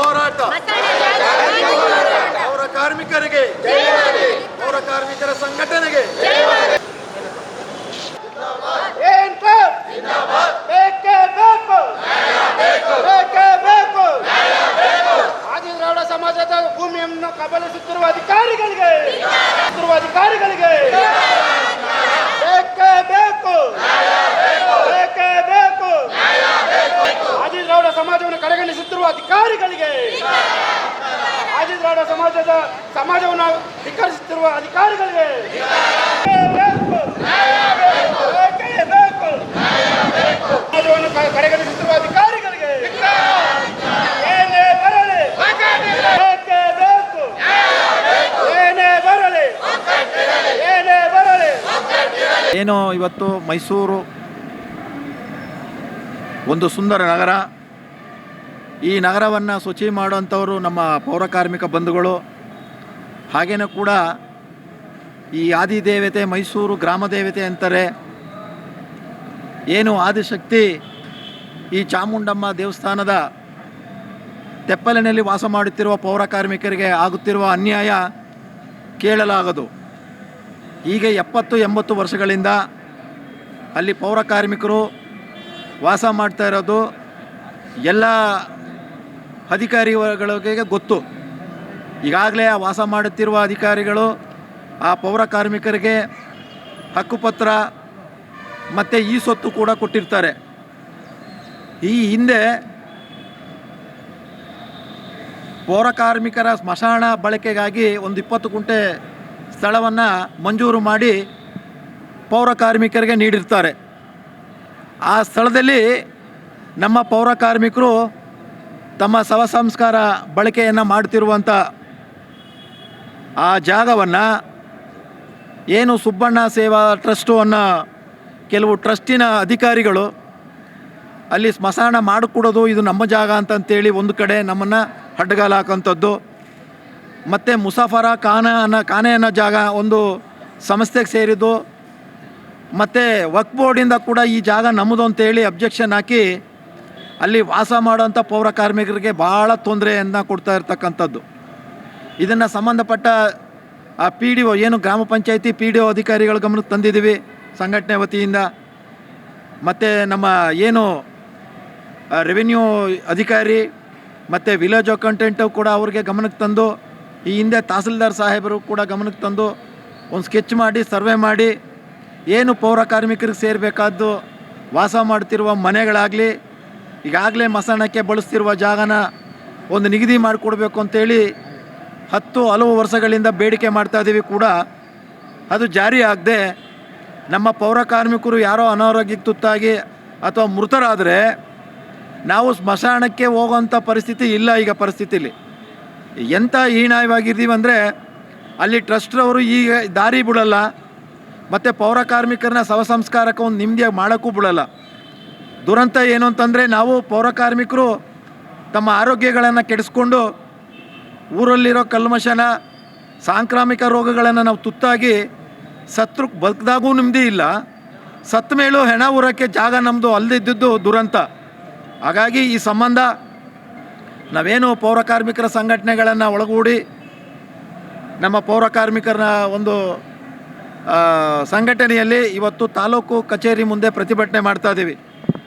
ಹೋರಾಟ. ಅವರ ಕಾರ್ಮಿಕರಿಗೆ ಅವರ ಕಾರ್ಮಿಕರ ಸಂಘಟನೆಗೆ. ಏನ್ಕರ್ ಬೇಕೇ? ಬೇಕು. ಬೇಕೇ? ಬೇಕು. ಆದಿದ್ರಾವಿಡ ಸಮಾಜದ ಭೂಮಿಯನ್ನು ಕಬಲಿಸುತ್ತಿರುವ ಅಧಿಕಾರಿಗಳಿಗೆ ಸುತ್ತಿರುವ ಅಧಿಕಾರಿಗಳಿಗೆ ಬೇಕೇ ಬೇಕು ಬೇಕೇ ಬೇಕು ಆದಿದ್ರಾವಿಡ ಸಮಾಜವನ್ನು ಕಡೆಗಣಿಸುತ್ತಿರುವ ಅಧಿಕಾರಿಗಳಿಗೆ ಆದಿದ್ರಾಡ ಸಮಾಜದ ಸಮಾಜವನ್ನು ಧಿಕ್ಕರಿಸುತ್ತಿರುವ ಅಧಿಕಾರಿಗಳಿಗೆ ಸಮಾಜವನ್ನು ಕಡೆಗಣಿಸುತ್ತಿರುವ ಅಧಿಕಾರಿಗಳಿಗೆ ಏನೇ ಬರಲಿ ಬೇಕೇ ಬೇಕು, ಏನೇ ಬರಲಿ ಏನೇ ಬರಲಿ. ಏನು ಇವತ್ತು ಮೈಸೂರು ಒಂದು ಸುಂದರ ನಗರ ಈ ನಗರವನ್ನು ಶುಚಿ ಮಾಡುವಂಥವರು ನಮ್ಮ ಪೌರಕಾರ್ಮಿಕ ಬಂಧುಗಳು. ಹಾಗೇನೂ ಕೂಡ ಈ ಆದಿದೇವತೆ ಮೈಸೂರು ಗ್ರಾಮ ದೇವತೆ ಅಂತಾರೆ. ಏನು ಆದಿಶಕ್ತಿ ಈ ಚಾಮುಂಡಮ್ಮ ದೇವಸ್ಥಾನದ ತೆಪ್ಪಲಿನಲ್ಲಿ ವಾಸ ಮಾಡುತ್ತಿರುವ ಪೌರ ಕಾರ್ಮಿಕರಿಗೆ ಆಗುತ್ತಿರುವ ಅನ್ಯಾಯ ಕೇಳಲಾಗದು. ಹೀಗೆ ಎಪ್ಪತ್ತು ಎಂಬತ್ತು ವರ್ಷಗಳಿಂದ ಅಲ್ಲಿ ಪೌರ ಕಾರ್ಮಿಕರು ವಾಸ ಮಾಡ್ತಾ ಇರೋದು. ಎಲ್ಲ ಅಧಿಕಾರಿಗಳಿಗೆ ಗೊತ್ತು. ಈಗಾಗಲೇ ವಾಸ ಮಾಡುತ್ತಿರುವ ಅಧಿಕಾರಿಗಳು, ಆ ಪೌರ ಕಾರ್ಮಿಕರಿಗೆ ಹಕ್ಕುಪತ್ರ ಮತ್ತು ಈ ಸೊತ್ತು ಕೂಡ ಕೊಟ್ಟಿರ್ತಾರೆ. ಈ ಹಿಂದೆ ಪೌರ ಕಾರ್ಮಿಕರ ಸ್ಮಶಾನ ಬಳಕೆಗಾಗಿ ಒಂದು ಇಪ್ಪತ್ತು ಗುಂಟೆ ಸ್ಥಳವನ್ನು ಮಂಜೂರು ಮಾಡಿ ಪೌರ ಕಾರ್ಮಿಕರಿಗೆ ನೀಡಿರ್ತಾರೆ. ಆ ಸ್ಥಳದಲ್ಲಿ ನಮ್ಮ ಪೌರ ಕಾರ್ಮಿಕರು ತಮ್ಮ ಶವ ಸಂಸ್ಕಾರ ಬಳಕೆಯನ್ನು ಮಾಡ್ತಿರುವಂಥ ಆ ಜಾಗವನ್ನು ಏನು ಸುಬ್ಬಣ್ಣ ಸೇವಾ ಟ್ರಸ್ಟು ಅನ್ನೋ ಕೆಲವು ಟ್ರಸ್ಟಿನ ಅಧಿಕಾರಿಗಳು ಅಲ್ಲಿ ಸ್ಮಶಾನ ಮಾಡಿಕೊಡೋದು ಇದು ನಮ್ಮ ಜಾಗ ಅಂತಂತೇಳಿ ಒಂದು ಕಡೆ ನಮ್ಮನ್ನು ಹಡ್ಡಗಾಲ ಹಾಕೋಂಥದ್ದು ಮತ್ತು ಮುಸಾಫರ ಖಾನ ಅನ್ನೋ ಖಾನೆ ಅನ್ನೋ ಜಾಗ ಒಂದು ಸಂಸ್ಥೆಗೆ ಸೇರಿದ್ದು. ಮತ್ತು ವಕ್ ಬೋರ್ಡಿಂದ ಕೂಡ ಈ ಜಾಗ ನಮ್ಮದು ಅಂತೇಳಿ ಅಬ್ಜೆಕ್ಷನ್ ಹಾಕಿ ಅಲ್ಲಿ ವಾಸ ಮಾಡುವಂಥ ಪೌರ ಕಾರ್ಮಿಕರಿಗೆ ಭಾಳ ತೊಂದರೆಯನ್ನು ಕೊಡ್ತಾ ಇರ್ತಕ್ಕಂಥದ್ದು. ಇದನ್ನು ಸಂಬಂಧಪಟ್ಟ, ಆ ಪಿ ಡಿ ಒ ಏನು ಗ್ರಾಮ ಪಂಚಾಯತಿ ಪಿ ಡಿ ಒ ಅಧಿಕಾರಿಗಳ ಗಮನಕ್ಕೆ ತಂದಿದ್ದೀವಿ ಸಂಘಟನೆ ವತಿಯಿಂದ. ಮತ್ತು ನಮ್ಮ ಏನು ರೆವಿನ್ಯೂ ಅಧಿಕಾರಿ ಮತ್ತು ವಿಲೇಜ್ ಅಕೌಂಟೆಂಟು ಕೂಡ ಅವ್ರಿಗೆ ಗಮನಕ್ಕೆ ತಂದು, ಈ ಹಿಂದೆ ತಹಸೀಲ್ದಾರ್ ಸಾಹೇಬರು ಕೂಡ ಗಮನಕ್ಕೆ ತಂದು ಒಂದು ಸ್ಕೆಚ್ ಮಾಡಿ ಸರ್ವೆ ಮಾಡಿ, ಏನು ಪೌರ ಕಾರ್ಮಿಕರಿಗೆ ಸೇರಬೇಕಾದ್ದು, ವಾಸ ಮಾಡ್ತಿರುವ ಮನೆಗಳಾಗಲಿ ಈಗಾಗಲೇ ಮಸಣಕ್ಕೆ ಬಳಸ್ತಿರುವ ಜಾಗನ ಒಂದು ನಿಗದಿ ಮಾಡಿಕೊಡ್ಬೇಕು ಅಂತೇಳಿ ಹತ್ತು ಹಲವು ವರ್ಷಗಳಿಂದ ಬೇಡಿಕೆ ಮಾಡ್ತಾ ಇದ್ದೀವಿ ಕೂಡ. ಅದು ಜಾರಿ ಆಗದೆ ನಮ್ಮ ಪೌರ ಕಾರ್ಮಿಕರು ಯಾರೋ ಅನಾರೋಗ್ಯಕ್ಕೆ ತುತ್ತಾಗಿ ಅಥವಾ ಮೃತರಾದರೆ ನಾವು ಸ್ಮಶಾನಕ್ಕೆ ಹೋಗೋಂಥ ಪರಿಸ್ಥಿತಿ ಇಲ್ಲ ಈಗ ಪರಿಸ್ಥಿತಿಲಿ. ಎಂಥ ಹೀನಾಯವಾಗಿದ್ದೀವಿ ಅಂದರೆ ಅಲ್ಲಿ ಟ್ರಸ್ಟ್ರವರು ಈಗ ದಾರಿ ಬಿಡಲ್ಲ, ಮತ್ತು ಪೌರ ಕಾರ್ಮಿಕರನ್ನ ಶವ ಒಂದು ನಿಮ್ಮದಿಯಾಗಿ ಮಾಡೋಕ್ಕೂ ಬಿಡಲ್ಲ. ದುರಂತ ಏನು ಅಂತಂದರೆ ನಾವು ಪೌರಕಾರ್ಮಿಕರು ತಮ್ಮ ಆರೋಗ್ಯಗಳನ್ನು ಕೆಡಿಸ್ಕೊಂಡು ಊರಲ್ಲಿರೋ ಕಲ್ಮಶನ, ಸಾಂಕ್ರಾಮಿಕ ರೋಗಗಳನ್ನು ನಾವು ತುತ್ತಾಗಿ ಸತ್ರು ಬದುಕಿದಾಗೂ ನೆಮ್ಮದಿ ಇಲ್ಲ. ಸತ್ತ ಮೇಲೂ ಹೆಣ ಊರಕ್ಕೆ ಜಾಗ ನಮ್ಮದು ಅಲ್ಲದಿದ್ದದ್ದು ದುರಂತ. ಹಾಗಾಗಿ ಈ ಸಂಬಂಧ ನಾವೇನು ಪೌರಕಾರ್ಮಿಕರ ಸಂಘಟನೆಗಳನ್ನು ಒಳಗೂಡಿ ನಮ್ಮ ಪೌರ ಕಾರ್ಮಿಕರ ಒಂದು ಸಂಘಟನೆಯಲ್ಲಿ ಇವತ್ತು ತಾಲೂಕು ಕಚೇರಿ ಮುಂದೆ ಪ್ರತಿಭಟನೆ ಮಾಡ್ತಾ ಇದ್ದೀವಿ